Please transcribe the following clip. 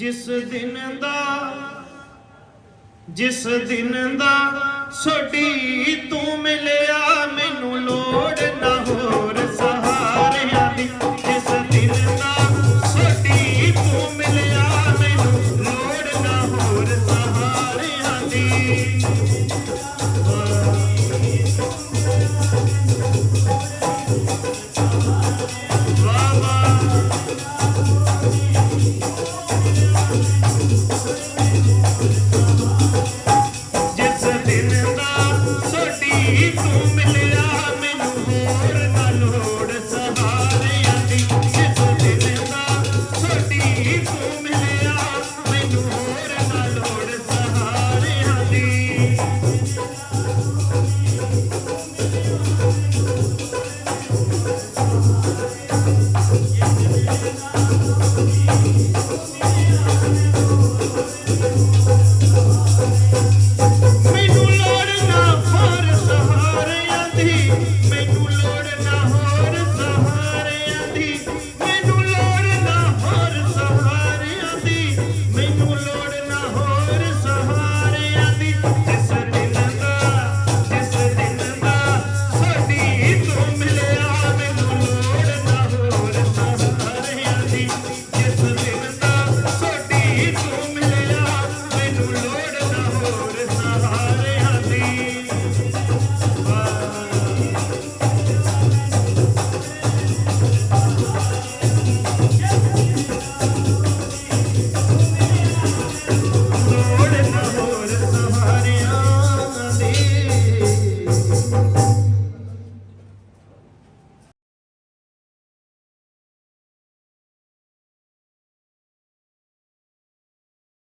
ਜਿਸ ਦਿਨ ਦਾ, ਜਿਸ ਦਿਨ ਦਾ ਛੋਟੀ ਤੂੰ ਮਿਲਿਆ, ਮੈਨੂੰ ਲੋੜ ਨਾ ਹੋਰ ਸਹਾਰਿਆਂ ਦੀ। ਜਿਸ ਦਿਨ ਦਾ ਛੋਟੀ ਤੂੰ ਮਿਲਿਆ, ਮੈਨੂੰ ਲੋੜ ਨਾ ਹੋਰ ਸਹਾਰਿਆਂ ਦੀ।